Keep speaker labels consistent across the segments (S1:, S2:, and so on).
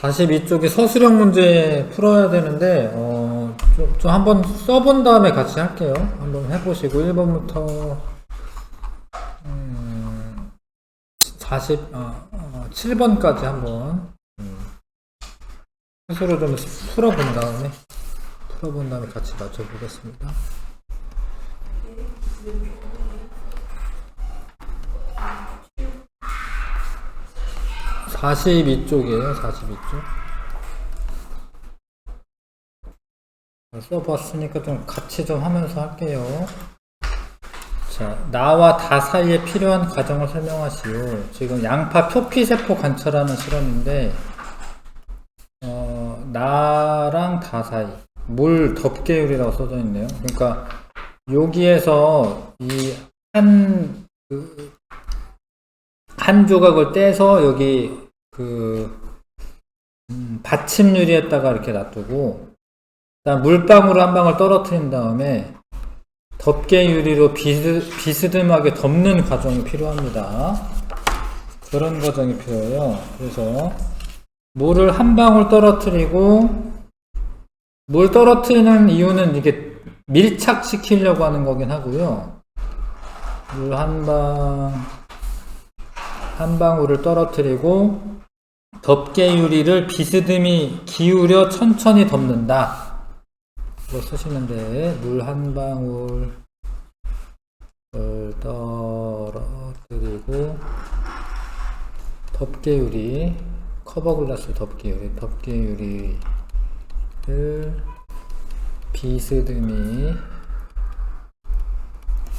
S1: 42쪽에 서술형 문제 풀어야 되는데, 어, 좀, 좀 한번 써본 다음에 같이 할게요. 한번 해보시고, 1번부터, 음, 40, 어, 어, 7번까지 한번, 음, 스스로 좀 풀어본 다음에, 풀어본 다음에 같이 맞춰보겠습니다. 사십이 쪽이에요, 42쪽. 써봤으니까 좀 같이 좀 하면서 할게요. 자, 나와 다 사이에 필요한 과정을 설명하시오. 지금 양파 표피세포 관찰하는 실험인데, 어, 나랑 다 사이. 물 덮개율이라고 써져 있네요. 그러니까, 여기에서 이 한, 그, 한 조각을 떼서 여기 그 음, 받침 유리에다가 이렇게 놔두고 그다음 물방울 한 방울 떨어뜨린 다음에 덮개 유리로 비스, 비스듬하게 덮는 과정이 필요합니다. 그런 과정이 필요해요. 그래서 물을 한 방울 떨어뜨리고 물 떨어뜨리는 이유는 이게 밀착시키려고 하는 거긴 하고요. 물 한 방, 한 방울을 떨어뜨리고 덮개 유리를 비스듬히 기울여 천천히 덮는다. 이거 쓰시면 돼. 물한 방울 을 떨어뜨리고 덮개 유리, 커버 글라스 덮개 유리, 덮개 유리를 비스듬히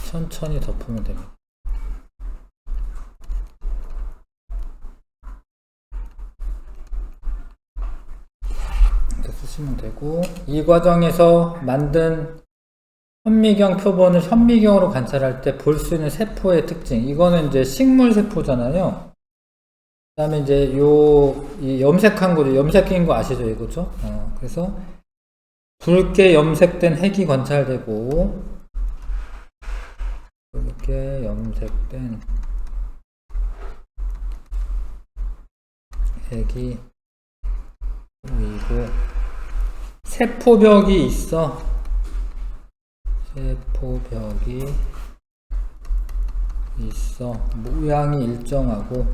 S1: 천천히 덮으면 됩니다. 이렇게 쓰시면 되고 이 과정에서 만든 현미경 표본을 현미경으로 관찰할 때 볼 수 있는 세포의 특징. 이거는 이제 식물 세포잖아요. 그 다음에 이제 요이 염색한 거죠. 염색인 거 아시죠? 이거죠? 어, 그래서 붉게 염색된 핵이 관찰되고 붉게 염색된 핵이 보이고 세포벽이 있어. 세포벽이 있어. 모양이 일정하고.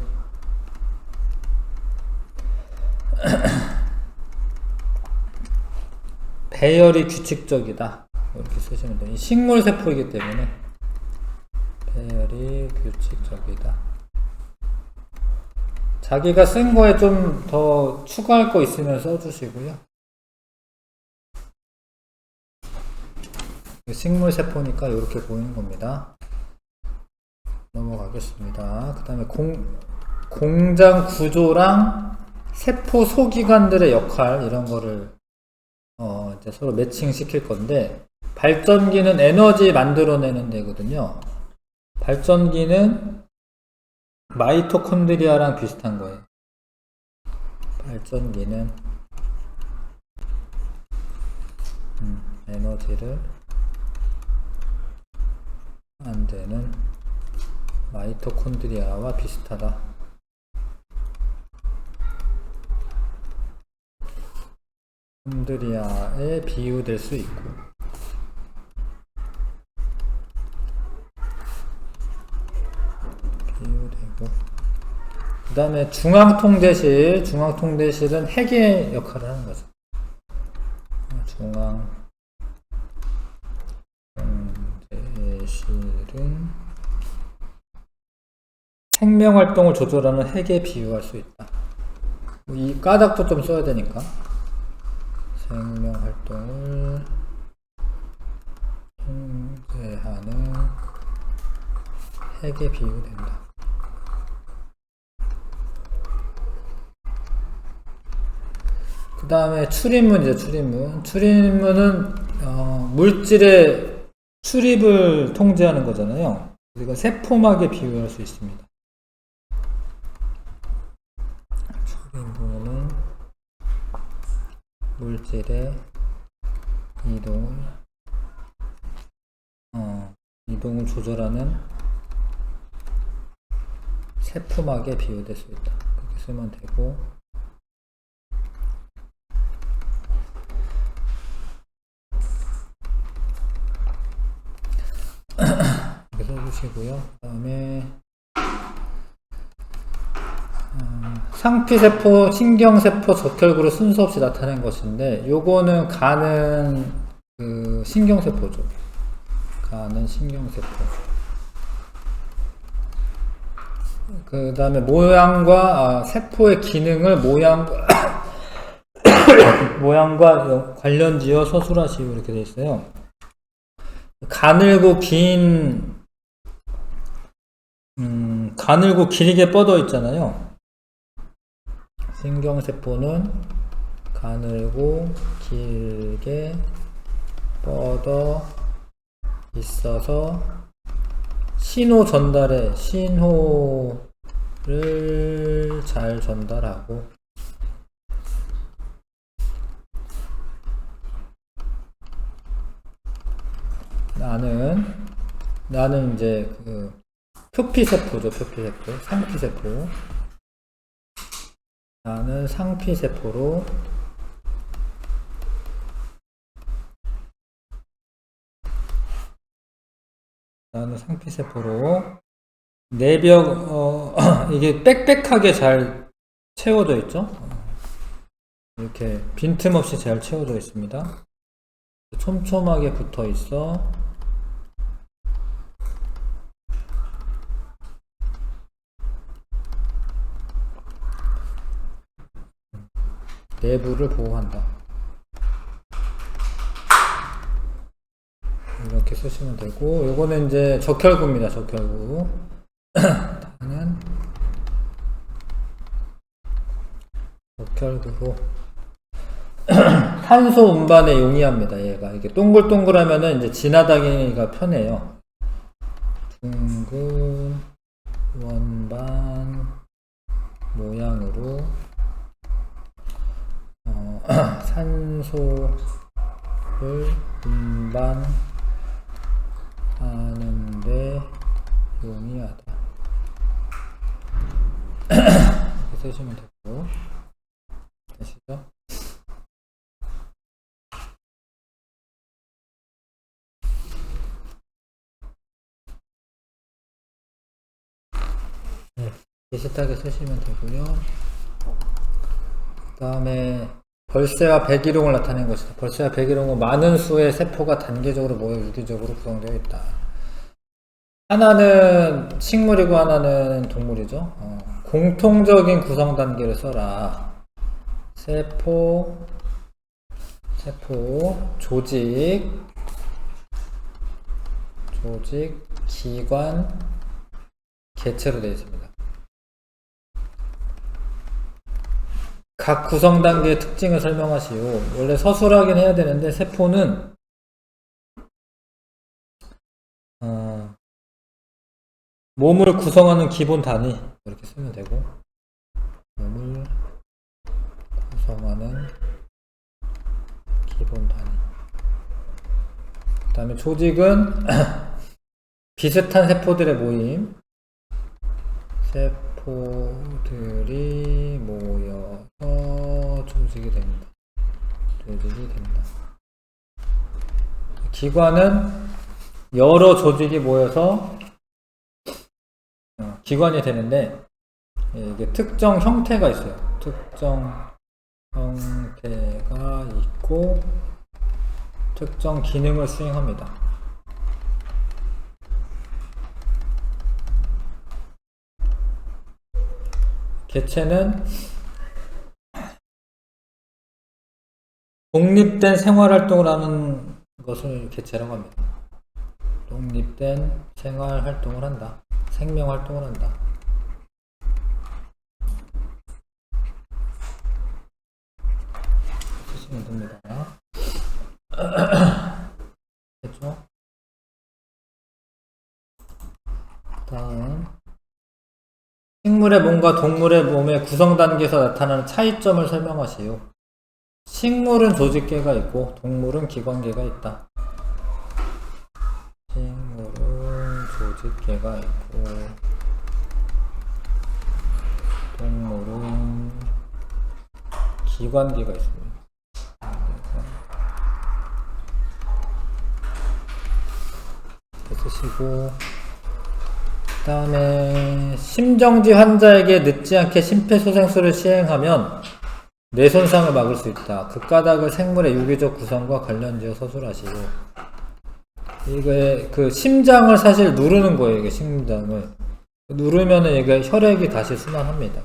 S1: 배열이 규칙적이다. 이렇게 쓰시면 돼요. 이 식물 세포이기 때문에 배열이 규칙적이다. 자기가 쓴 거에 좀 더 추가할 거 있으면 써주시고요. 식물 세포니까 이렇게 보이는 겁니다. 넘어가겠습니다. 그 다음에 공, 공장 구조랑 세포 소기관들의 역할, 이런 거를, 어, 이제 서로 매칭 시킬 건데, 발전기는 에너지 만들어내는 데거든요. 발전기는 마이토콘드리아랑 비슷한 거예요. 발전기는 음, 에너지를 만드는 마이토콘드리아와 비슷하다. 콘드리아에 비유될 수 있고 비유되고 그 다음에 중앙통제실, 중앙통제실은 핵의 역할을 하는 거죠. 중앙 통제실은 생명 활동을 조절하는 핵에 비유할 수 있다. 이 까닭도 좀 써야 되니까. 생명 활동을 통제하는 핵에 비유된다. 그 다음에 출입문이죠, 출입문. 출입문은, 어, 물질의 출입을 통제하는 거잖아요. 이건 세포막에 비유할 수 있습니다. 출입문은 물질의 이동을, 어, 이동을 조절하는 세포막에 비유될 수 있다. 그렇게 쓰면 되고, 써주시고요. 그 다음에 어, 상피세포, 신경세포, 적혈구를 순서 없이 나타낸 것인데 요거는 가는 그 신경세포죠. 가는 신경세포. 그 다음에 모양과 아, 세포의 기능을 모양과 모양과 관련지어 서술하시오 이렇게 돼 있어요. 가늘고 긴 음, 가늘고 길게 뻗어 있잖아요. 신경세포는 가늘고 길게 뻗어 있어서 신호 전달에 신호를 잘 전달하고 나는 나는 이제 그 표피세포죠 표피세포. 상피세포. 나는 상피세포로 나는 상피세포로 내벽 어, 이게 빽빽하게 잘 채워져 있죠? 이렇게 빈틈없이 잘 채워져 있습니다. 촘촘하게 붙어 있어 내부를 보호한다. 이렇게 쓰시면 되고, 요거는 이제 적혈구입니다, 적혈구. 다는 적혈구로. 산소 운반에 용이합니다, 얘가. 이게 동글동글하면은 이제 지나다니기가 편해요. 둥근 원반 모양으로 어, 산소를 운반하는데 용이하다. 이렇게 쓰시면 되고 되시죠? 네, 비슷하게 쓰시면 되고요. 그 다음에 벌새와 백일홍을 나타낸 것이다. 벌새와 백일홍은 많은 수의 세포가 단계적으로 모여 유기적으로 구성되어 있다. 하나는 식물이고 하나는 동물이죠. 어, 공통적인 구성 단계를 써라. 세포, 세포, 조직, 조직, 기관, 개체로 되어 있습니다. 각 구성 단계의 특징을 설명하시오. 원래 서술하긴 해야 되는데 세포는 어, 몸을 구성하는 기본 단위 이렇게 쓰면 되고 몸을 구성하는 기본 단위. 그 다음에 조직은 비슷한 세포들의 모임. 세포들이 모여 서 조직이 됩니다. 조직이 됩니다. 기관은 여러 조직이 모여서 어, 기관이 되는데 이게 특정 형태가 있어요. 특정 형태가 있고 특정 기능을 수행합니다. 개체는 독립된 생활활동을 하는 것을 개체라고 합니다. 독립된 생활활동을 한다. 생명활동을 한다. 쓰시면 됩니다. 됐죠? 다음 식물의 몸과 동물의 몸의 구성 단계에서 나타나는 차이점을 설명하시오. 식물은 조직계가 있고 동물은 기관계가 있다. 식물은 조직계가 있고 동물은 기관계가 있습니다. 쓰시고 다음에 심정지 환자에게 늦지 않게 심폐소생술을 시행하면 뇌 손상을 막을 수 있다. 그 까닭을 생물의 유기적 구성과 관련지어 서술하시고 이게 그 심장을 사실 누르는 거예요. 이게 심장을 누르면은 이게 혈액이 다시 순환합니다.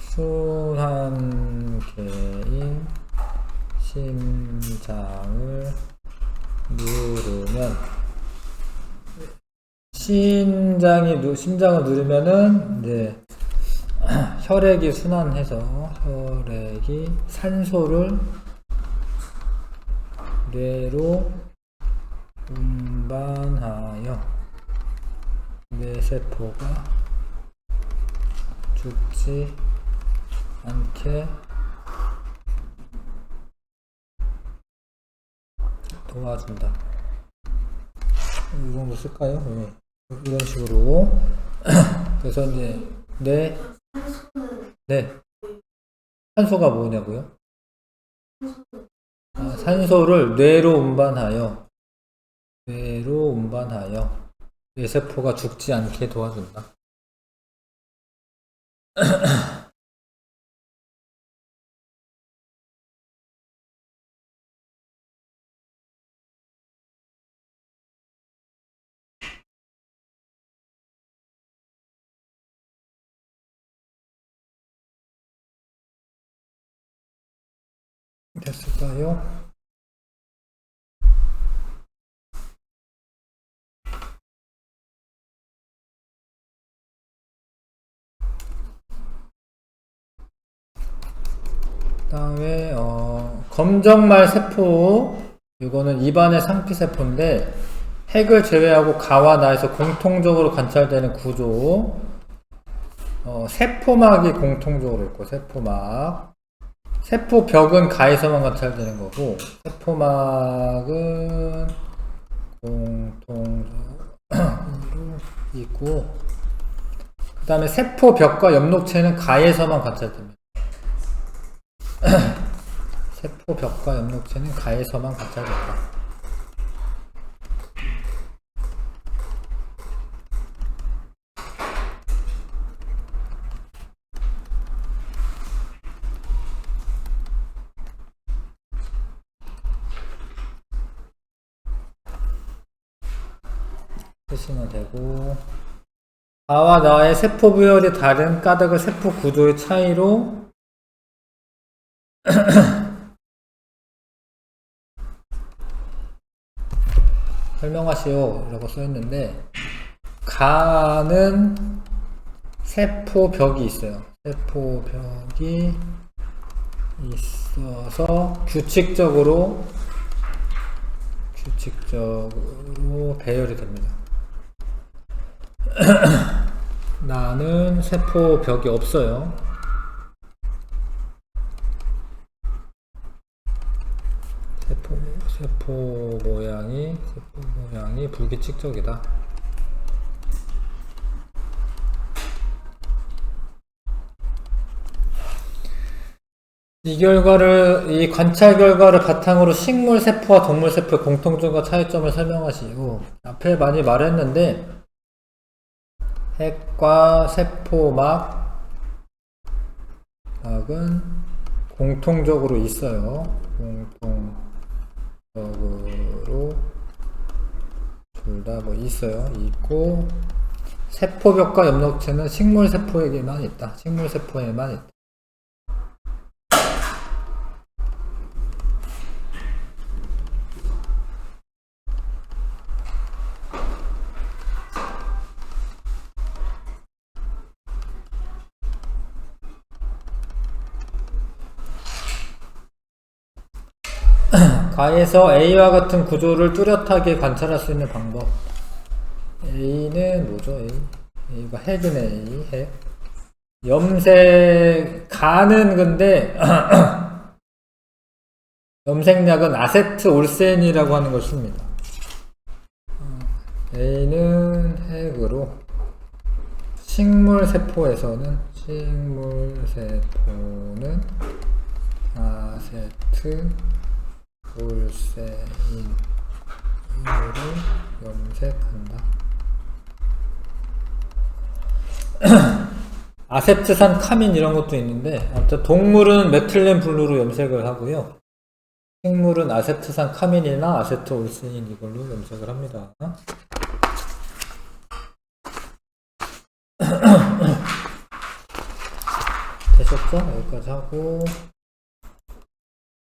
S1: 순환계인 심장을 누르면 심장이 누, 심장을 누르면은 이제 혈액이 순환해서 혈액이 산소를 뇌로 운반하여 뇌세포가 죽지 않게 도와준다. 이 정도 쓸까요? 네. 이런 식으로. 그래서 이제, 네. 네. 산소가 뭐냐고요? 아, 산소를 뇌로 운반하여, 뇌로 운반하여, 뇌세포가 죽지 않게 도와준다. 됐을까요? 그다음에 어, 검정말 세포. 이거는 입안의 상피 세포인데 핵을 제외하고 가와 나에서 공통적으로 관찰되는 구조. 어, 세포막이 공통적으로 있고 세포막 세포 벽은 가에서만 관찰되는 거고 세포막은 공통적으로 있고 그 다음에 세포 벽과 엽록체는 가에서만 관찰됩니다. 세포 벽과 엽록체는 가에서만 관찰된다. 쓰시면 되고. 나와 나의 세포 부열이 다른 까닭을 세포 구조의 차이로 설명하시오. 라고 써있는데 가는 세포 벽이 있어요. 세포 벽이 있어서 규칙적으로 규칙적으로 배열이 됩니다 나는 세포 벽이 없어요. 세포, 세포 모양이, 세포 모양이 불규칙적이다. 이 결과를, 이 관찰 결과를 바탕으로 식물 세포와 동물 세포의 공통점과 차이점을 설명하시고, 앞에 많이 말했는데, 핵과 세포막 막은 공통적으로 있어요. 공통적으로 둘 다 뭐 있어요. 있고 세포벽과 엽록체는 식물 세포에게만 있다. 식물 세포에만 있다. 가에서 A와 같은 구조를 뚜렷하게 관찰할 수 있는 방법. A는 뭐죠? A. A가 핵이네, A. 핵. 염색, 가는 근데, 염색약은 아세트 올센이라고 하는 걸 씁니다. A는 핵으로, 식물 세포에서는, 식물 세포는 아세트 올세인 이유를 염색한다. 아세트산 카민 이런 것도 있는데 아무튼 동물은 메틸렌 블루로 염색을 하고요. 식물은 아세트산 카민이나 아세트 올스인 이걸로 염색을 합니다. 되셨죠? 여기까지 하고